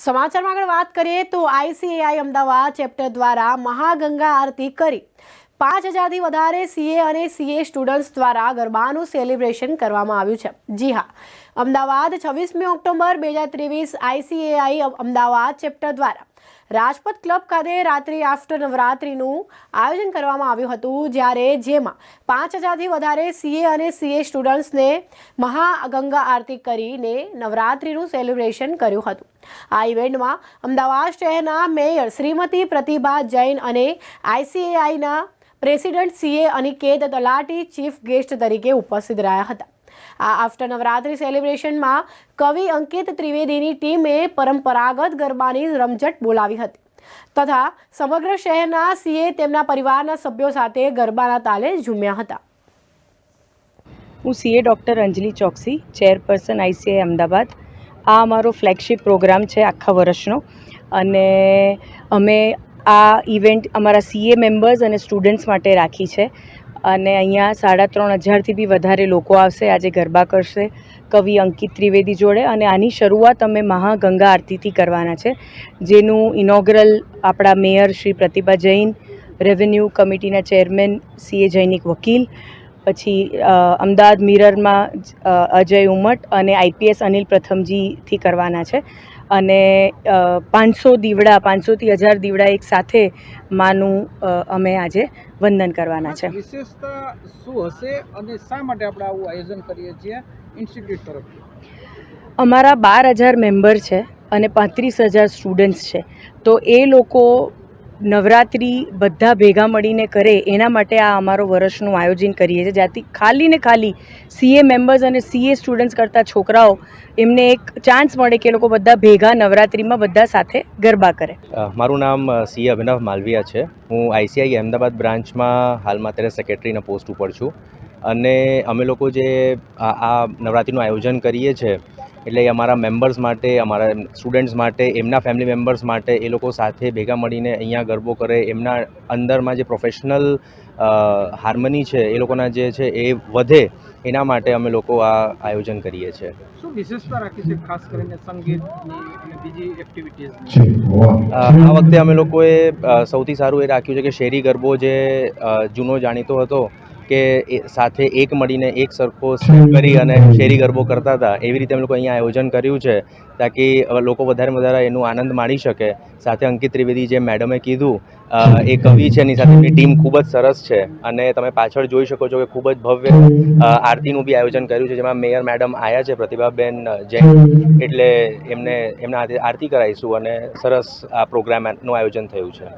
સમાચારમાં આગળ વાત કરીએ તો આઈસીએઆઈ અમદાવાદ ચેપ્ટર દ્વારા મહાગંગા આરતી કરી. પાંચ હજારથી વધારે સીએ અને સીએ સ્ટુડન્ટ્સ દ્વારા ગરબાનું સેલિબ્રેશન કરવામાં આવ્યું છે. જી હા અમદાવાદ છવ્વીસમી ઓક્ટોબર બે હજાર ત્રેવીસ આઈસીએઆઈ અમદાવાદ ચેપ્ટર દ્વારા રાજપથ ક્લબ ખાતે રાત્રિ આફ્ટર નવરાત્રિનું આયોજન કરવામાં આવ્યું હતું, જ્યારે જેમાં પાંચ હજારથી વધારે સીએ અને સીએ સ્ટુડન્ટ્સને મહાગંગા આરતી કરીને નવરાત્રિનું સેલિબ્રેશન કર્યું હતું. આ ઇવેન્ટમાં અમદાવાદ શહેરના મેયર શ્રીમતી પ્રતિભા જૈન અને આઈસીએઆઈના પ્રેસિડેન્ટ સીએ અનિકેત તલાટી ચીફ ગેસ્ટ તરીકે ઉપસ્થિત રહ્યા હતા. આ આફ્ટર નવરાત્રિ સેલિબ્રેશનમાં કવિ અંકિત ત્રિવેદીની ટીમે પરંપરાગત ગરબાની રમઝટ બોલાવી હતી. તથા સમગ્ર શહેરના સીએ તેમના પરિવારના સભ્યો સાથે ગરબાના તાલે ઝૂમ્યા હતા. હું CA doctor Anjali Chokshi, chairperson ICI Ahmedabad. આ અમારો ફ્લેગશિપ પ્રોગ્રામ છે આખા વર્ષનો. અને અમે આ ઇવેન્ટ અમારા સીએ મેમ્બર્સ અને સ્ટુડન્ટ્સ માટે રાખી છે. અને અહીંયા સાડા ત્રણ હજારથી બી વધારે લોકો આવશે, આજે ગરબા કરશે, કવિ અંકિત ત્રિવેદી જોડે. અને આની શરૂઆત અમે મહાગંગા આરતીથી કરવાના છે, જેનું ઇનોગ્રલ આપણા મેયર શ્રી પ્રતિભા જૈન, રેવન્યુ કમિટીના ચેરમેન સીએ જૈનિક વકીલ, પછી અમદાવાદ મિરરમાં અજય ઉમટ અને આઈપીએસ અનિલ પ્રથમજીથી કરવાના છે. અને પાંચસો દીવડા પાંચસોથી હજાર દીવડા એક સાથે માનું અમે આજે વંદન કરવાના છે. વિશેષતા શું હશે અને શા માટે આપણે આવું આયોજન કરીએ છીએ ઇન્સ્ટિટ્યૂટ તરફથી? અમારા બાર હજાર મેમ્બર છે અને પાંત્રીસ હજાર સ્ટુડન્ટ્સ છે. તો એ લોકો નવરાત્રિ બધા ભેગા મળીને કરે, એના માટે આ અમારો વર્ષનું આયોજન કરીએ છીએ. જ્યાંથી ખાલી ને ખાલી સીએ મેમ્બર્સ અને સીએ સ્ટુડન્ટ્સ કરતા છોકરાઓ, એમને એક ચાન્સ મળે કે એ લોકો બધા ભેગા નવરાત્રિમાં બધા સાથે ગરબા કરે. મારું નામ સીએ અભિનવ માલવિયા છે. હું આઈસીઆઈ અમદાવાદ બ્રાન્ચમાં હાલમાં અત્યારે સેક્રેટરીના પોસ્ટ ઉપર છું. અને અમે લોકો જે આ નવરાત્રિનું આયોજન કરીએ છીએ એટલે અમારા મેમ્બર્સ માટે અમારા સ્ટુડન્ટ્સ માટે એમના ફેમિલી મેમ્બર્સ માટે એ લોકો સાથે ભેગા મળીને અહીંયા ગરબો કરે. એમના અંદરમાં જે પ્રોફેશનલ હાર્મની છે એ લોકોના જે છે એ વધે એના માટે અમે લોકો આ આયોજન કરીએ છીએ. શું વિશેષતા રાખી છે ખાસ કરીને સંગીતની અને બીજી એક્ટિવિટીઝની આ વખતે અમે લોકોએ સૌથી સારું એ રાખ્યું છે કે શેરી ગરબો જે જૂનો જાણીતો હતો કે સાથે એક મળીને એક સરખો કરી અને શેરી ગરબો કરતા હતા. એવી રીતે અમે લોકો અહીંયા આયોજન કર્યું છે તાકી લોકો વધારે વધારે એનો આનંદ માણી શકે. સાથે અંકિત ત્રિવેદી જે મેડમે કીધું એ કવિ છે એની સાથે ટીમ ખૂબ જ સરસ છે. અને તમે પાછળ જોઈ શકો છો કે ખૂબ જ ભવ્ય આરતીનું બી આયોજન કર્યું છે જેમાં મેયર મેડમ આવ્યા છે પ્રતિભાબેન જૈન. એટલે એમને એમના આરતી કરાવીશું અને સરસ આ પ્રોગ્રામનું આયોજન થયું છે.